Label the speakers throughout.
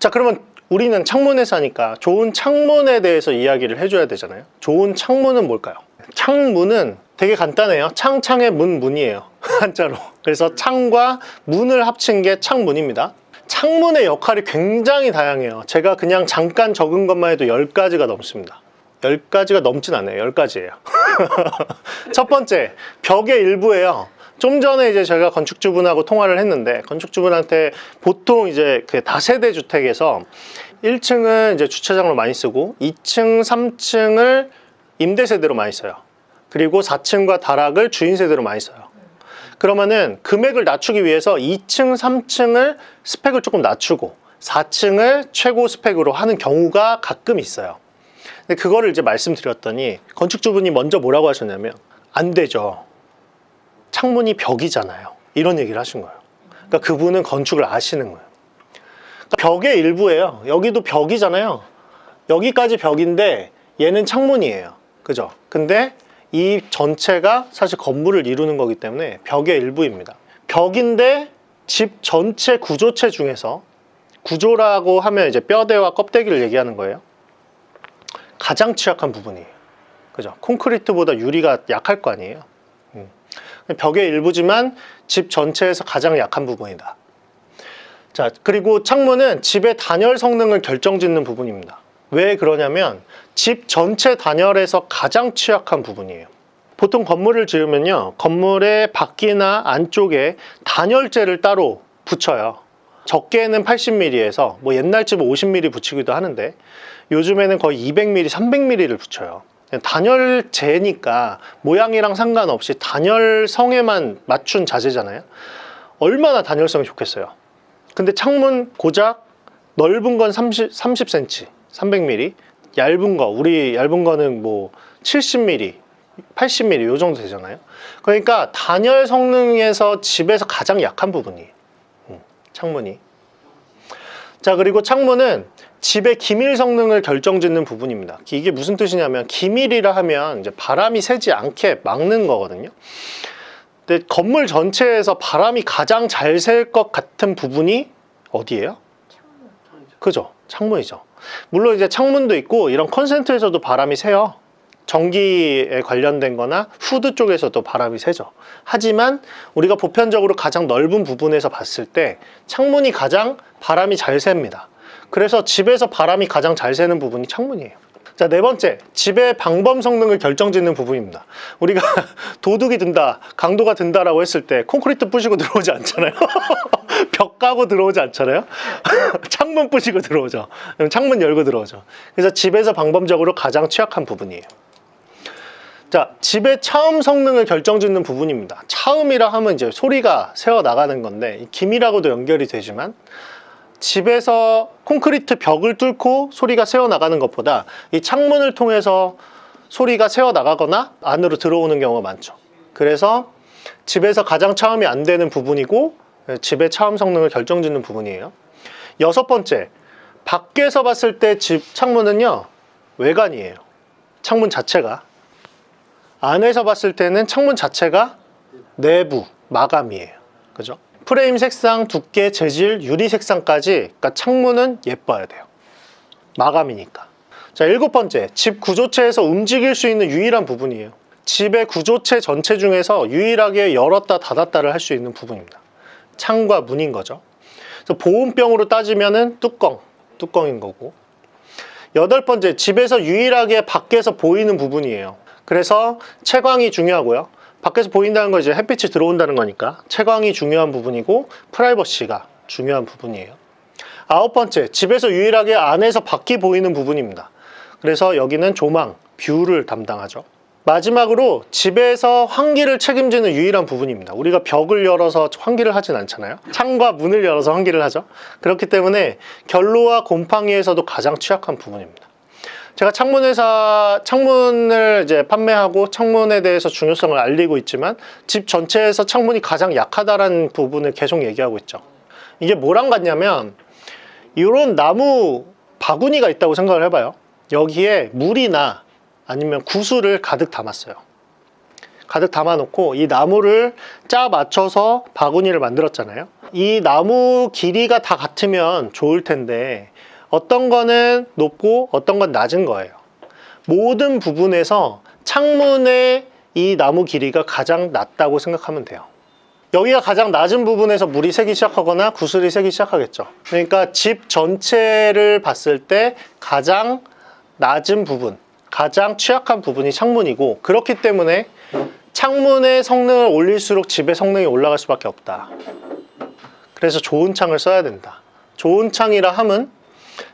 Speaker 1: 자, 그러면 우리는 창문에 사니까 좋은 창문에 대해서 이야기를 해줘야 되잖아요. 좋은 창문은 뭘까요? 창문은 되게 간단해요. 창창의 문 문이에요. 한자로. 그래서 창과 문을 합친 게 창문입니다. 창문의 역할이 굉장히 다양해요. 제가 그냥 잠깐 적은 것만 해도 10가지가 넘습니다. 10가지가 넘진 않아요. 10가지예요. 첫 번째, 벽의 일부예요. 좀 전에 이제 저희가 건축주분하고 통화를 했는데 건축주분한테 보통 이제 그 다세대 주택에서 1층은 이제 주차장으로 많이 쓰고 2층, 3층을 임대 세대로 많이 써요. 그리고 4층과 다락을 주인 세대로 많이 써요. 그러면은 금액을 낮추기 위해서 2층, 3층을 스펙을 조금 낮추고 4층을 최고 스펙으로 하는 경우가 가끔 있어요. 근데 그거를 이제 말씀드렸더니 건축주분이 먼저 뭐라고 하셨냐면 안 되죠. 창문이 벽이잖아요. 이런 얘기를 하신 거예요. 그러니까 그분은 건축을 아시는 거예요. 그러니까 벽의 일부예요. 여기도 벽이잖아요. 여기까지 벽인데 얘는 창문이에요. 그죠? 근데 이 전체가 사실 건물을 이루는 거기 때문에 벽의 일부입니다. 벽인데 집 전체 구조체 중에서 구조라고 하면 이제 뼈대와 껍데기를 얘기하는 거예요. 가장 취약한 부분이에요. 그죠? 콘크리트보다 유리가 약할 거 아니에요. 음. 벽의 일부지만 집 전체에서 가장 약한 부분이다. 자, 그리고 창문은 집의 단열 성능을 결정짓는 부분입니다. 왜 그러냐면 집 전체 단열에서 가장 취약한 부분이에요. 보통 건물을 지으면요, 건물의 밖이나 안쪽에 단열재를 따로 붙여요. 적게는 80mm에서 뭐 옛날 집은 50mm 붙이기도 하는데 요즘에는 거의 200mm, 300mm를 붙여요. 단열재니까 모양이랑 상관없이 단열성에만 맞춘 자재잖아요. 얼마나 단열성이 좋겠어요. 근데 창문 고작 넓은 건 30, 30cm, 300mm, 얇은 거, 우리 얇은 거는 뭐 70mm, 80mm 요 정도 되잖아요. 그러니까 단열 성능에서 집에서 가장 약한 부분이에요. 음, 창문이. 자, 그리고 창문은 집의 기밀 성능을 결정짓는 부분입니다. 이게 무슨 뜻이냐면 기밀이라 하면 이제 바람이 새지 않게 막는 거거든요. 근데 건물 전체에서 바람이 가장 잘 셀 것 같은 부분이 어디예요? 그죠? 창문이죠. 물론 이제 창문도 있고 이런 컨센트에서도 바람이 새요. 전기에 관련된 거나 후드 쪽에서도 바람이 새죠. 하지만 우리가 보편적으로 가장 넓은 부분에서 봤을 때 창문이 가장 바람이 잘 셉니다. 그래서 집에서 바람이 가장 잘 새는 부분이 창문이에요. 자, 네 번째. 집의 방범 성능을 결정짓는 부분입니다. 우리가 도둑이 든다, 강도가 든다라고 했을 때 콘크리트 부시고 들어오지 않잖아요. 벽 까고 들어오지 않잖아요. 창문 부시고 들어오죠. 창문 열고 들어오죠. 그래서 집에서 방범적으로 가장 취약한 부분이에요. 자, 집의 차음 성능을 결정짓는 부분입니다. 차음이라 하면 이제 소리가 새어 나가는 건데 이 김이라고도 연결이 되지만 집에서 콘크리트 벽을 뚫고 소리가 새어 나가는 것보다 이 창문을 통해서 소리가 새어 나가거나 안으로 들어오는 경우가 많죠. 그래서 집에서 가장 차음이 안 되는 부분이고 집의 차음 성능을 결정짓는 부분이에요. 여섯 번째, 밖에서 봤을 때 집 창문은요 외관이에요. 창문 자체가 안에서 봤을 때는 창문 자체가 내부 마감이에요. 그죠? 프레임 색상, 두께, 재질, 유리 색상까지 그러니까 창문은 예뻐야 돼요. 마감이니까. 자, 일곱 번째. 집 구조체에서 움직일 수 있는 유일한 부분이에요. 집의 구조체 전체 중에서 유일하게 열었다 닫았다를 할 수 있는 부분입니다. 창과 문인 거죠. 그래서 보온병으로 따지면은 뚜껑, 뚜껑인 거고. 여덟 번째. 집에서 유일하게 밖에서 보이는 부분이에요. 그래서 채광이 중요하고요. 밖에서 보인다는 건 이제 햇빛이 들어온다는 거니까 채광이 중요한 부분이고 프라이버시가 중요한 부분이에요. 아홉 번째, 집에서 유일하게 안에서 밖이 보이는 부분입니다. 그래서 여기는 조망, 뷰를 담당하죠. 마지막으로 집에서 환기를 책임지는 유일한 부분입니다. 우리가 벽을 열어서 환기를 하진 않잖아요. 창과 문을 열어서 환기를 하죠. 그렇기 때문에 결로와 곰팡이에서도 가장 취약한 부분입니다. 제가 창문 회사 창문을 이제 판매하고 창문에 대해서 중요성을 알리고 있지만 집 전체에서 창문이 가장 약하다라는 부분을 계속 얘기하고 있죠. 이게 뭐랑 같냐면 이런 나무 바구니가 있다고 생각을 해봐요. 여기에 물이나 아니면 구슬을 가득 담았어요. 가득 담아놓고 이 나무를 짜 맞춰서 바구니를 만들었잖아요. 이 나무 길이가 다 같으면 좋을 텐데 어떤 거는 높고 어떤 건 낮은 거예요. 모든 부분에서 창문의 이 나무 길이가 가장 낮다고 생각하면 돼요. 여기가 가장 낮은 부분에서 물이 새기 시작하거나 구슬이 새기 시작하겠죠. 그러니까 집 전체를 봤을 때 가장 낮은 부분, 가장 취약한 부분이 창문이고 그렇기 때문에 창문의 성능을 올릴수록 집의 성능이 올라갈 수밖에 없다. 그래서 좋은 창을 써야 된다. 좋은 창이라 함은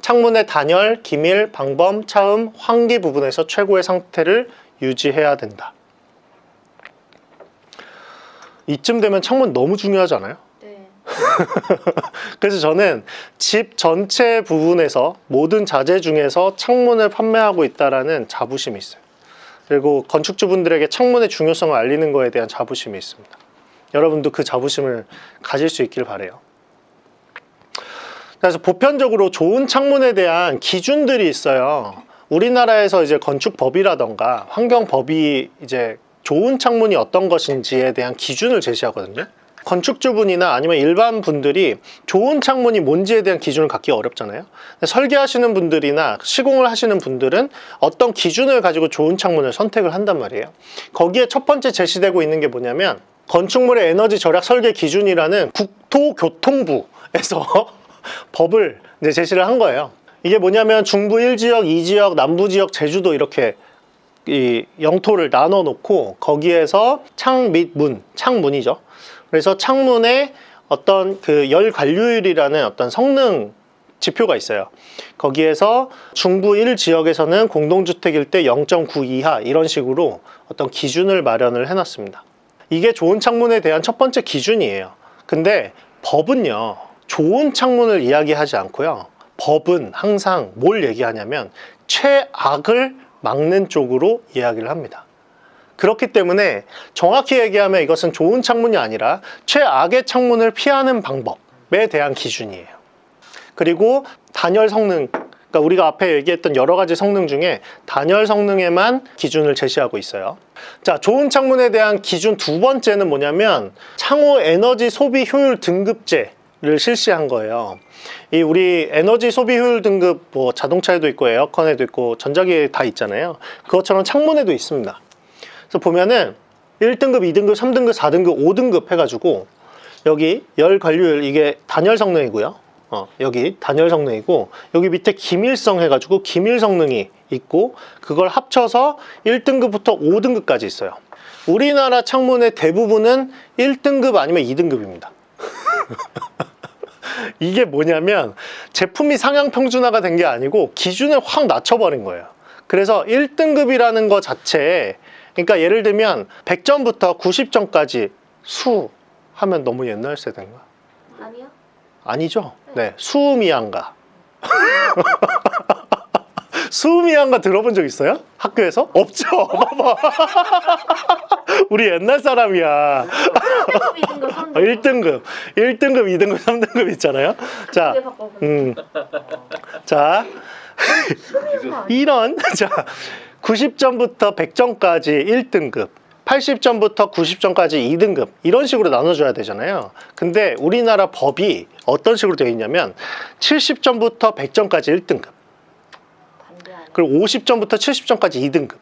Speaker 1: 창문의 단열, 기밀, 방범, 차음, 환기 부분에서 최고의 상태를 유지해야 된다. 이쯤 되면 창문 너무 중요하지 않아요?
Speaker 2: 네.
Speaker 1: 그래서 저는 집 전체 부분에서 모든 자재 중에서 창문을 판매하고 있다라는 자부심이 있어요. 그리고 건축주분들에게 창문의 중요성을 알리는 거에 대한 자부심이 있습니다. 여러분도 그 자부심을 가질 수 있길 바래요. 그래서 보편적으로 좋은 창문에 대한 기준들이 있어요. 우리나라에서 이제 건축법이라던가 환경법이 이제 좋은 창문이 어떤 것인지에 대한 기준을 제시하거든요. 건축주분이나 아니면 일반 분들이 좋은 창문이 뭔지에 대한 기준을 갖기 어렵잖아요. 설계하시는 분들이나 시공을 하시는 분들은 어떤 기준을 가지고 좋은 창문을 선택을 한단 말이에요. 거기에 첫 번째 제시되고 있는 게 뭐냐면 건축물의 에너지 절약 설계 기준이라는 국토교통부에서 법을 이제 제시를 한 거예요. 이게 뭐냐면 중부 1지역, 2지역, 남부 지역, 제주도 이렇게 이 영토를 나눠 놓고 거기에서 창 및 문, 창문이죠. 그래서 창문에 어떤 그 열 관류율이라는 어떤 성능 지표가 있어요. 거기에서 중부 1 지역에서는 공동주택일 때 0.9 이하 이런 식으로 어떤 기준을 마련을 해놨습니다. 이게 좋은 창문에 대한 첫 번째 기준이에요. 근데 법은요, 좋은 창문을 이야기하지 않고요. 법은 항상 뭘 얘기하냐면 최악을 막는 쪽으로 이야기를 합니다. 그렇기 때문에 정확히 얘기하면 이것은 좋은 창문이 아니라 최악의 창문을 피하는 방법에 대한 기준이에요. 그리고 단열 성능, 그러니까 우리가 앞에 얘기했던 여러 가지 성능 중에 단열 성능에만 기준을 제시하고 있어요. 자, 좋은 창문에 대한 기준 두 번째는 뭐냐면 창호 에너지 소비 효율 등급제 를 실시한 거예요. 이 우리 에너지 소비 효율 등급 뭐 자동차에도 있고 에어컨에도 있고 전자기에 다 있잖아요. 그것처럼 창문에도 있습니다. 그래서 보면은 1등급, 2등급, 3등급, 4등급, 5등급 해가지고 여기 열 관리율 이게 단열 성능이고요. 어, 여기 단열 성능이고 여기 밑에 기밀성 해가지고 기밀 성능이 있고 그걸 합쳐서 1등급부터 5등급까지 있어요. 우리나라 창문의 대부분은 1등급 아니면 2등급입니다. 이게 뭐냐면 제품이 상향 평준화가 된 게 아니고 기준을 확 낮춰버린 거예요. 그래서 1등급이라는 거 자체에 그러니까 예를 들면 100점부터 90점까지 수 하면 너무 옛날 세대인가?
Speaker 2: 아니요?
Speaker 1: 아니죠? 네, 수미양가. 수미양가 들어본 적 있어요? 학교에서? 없죠. 봐봐. 우리 옛날 사람이야.
Speaker 2: 1등급, 2등급, 3등급.
Speaker 1: 1등급, 1등급, 2등급, 3등급 있잖아요. 자. 음, 자, 이런 자 90점부터 100점까지 1등급 80점부터 90점까지 2등급 이런 식으로 나눠줘야 되잖아요 근데 우리나라 법이 어떤 식으로 되어 있냐면 70점부터 100점까지 1등급
Speaker 2: 반대하네.
Speaker 1: 그리고 50점부터 70점까지 2등급.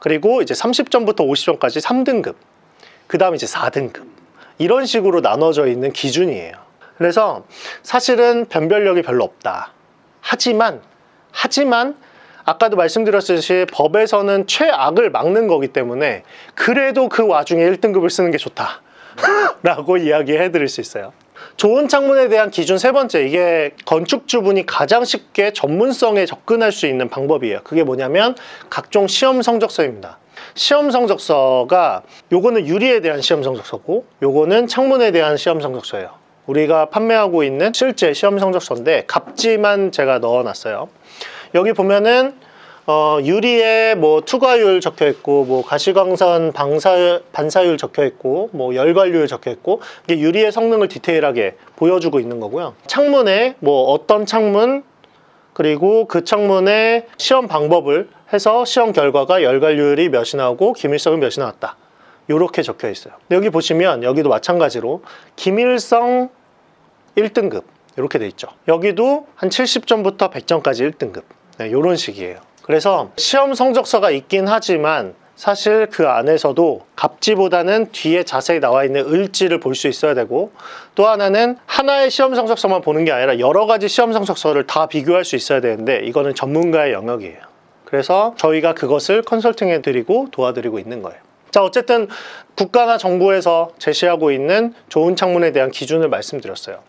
Speaker 1: 그리고 이제 30점부터 50점까지 3등급. 그 다음 이제 4등급. 이런 식으로 나눠져 있는 기준이에요. 그래서 사실은 변별력이 별로 없다. 하지만 하지만 아까도 말씀드렸듯이 법에서는 최악을 막는 거기 때문에 그래도 그 와중에 1등급을 쓰는 게 좋다. 라고 이야기해 드릴 수 있어요 좋은 창문에 대한 기준 세 번째 이게 건축주분이 가장 쉽게 전문성에 접근할 수 있는 방법이에요. 그게 뭐냐면 각종 시험 성적서입니다. 시험 성적서가 요거는 유리에 대한 시험 성적서고 요거는 창문에 대한 시험 성적서예요. 우리가 판매하고 있는 실제 시험 성적서인데 갑지만 제가 넣어놨어요. 여기 보면은 어, 유리에 뭐 투과율 적혀 있고 뭐 가시광선 방사 반사율 적혀 있고 뭐 열관률 적혀 있고 이게 유리의 성능을 디테일하게 보여주고 있는 거고요. 창문에 뭐 어떤 창문 그리고 그 창문의 시험 방법을 해서 시험 결과가 열관률이 몇이 나오고 기밀성이 몇이 나왔다. 이렇게 적혀 있어요. 여기 보시면 여기도 마찬가지로 김일성 1등급 이렇게 돼 있죠. 여기도 한 70점부터 100점까지 1등급 이런 식이에요. 그래서 시험 성적서가 있긴 하지만 사실 그 안에서도 갑지보다는 뒤에 자세히 나와 있는 을지를 볼 수 있어야 되고 또 하나는 하나의 시험 성적서만 보는 게 아니라 여러 가지 시험 성적서를 다 비교할 수 있어야 되는데 이거는 전문가의 영역이에요. 그래서 저희가 그것을 컨설팅해 드리고 도와드리고 있는 거예요. 자, 어쨌든 국가나 정부에서 제시하고 있는 좋은 창문에 대한 기준을 말씀드렸어요.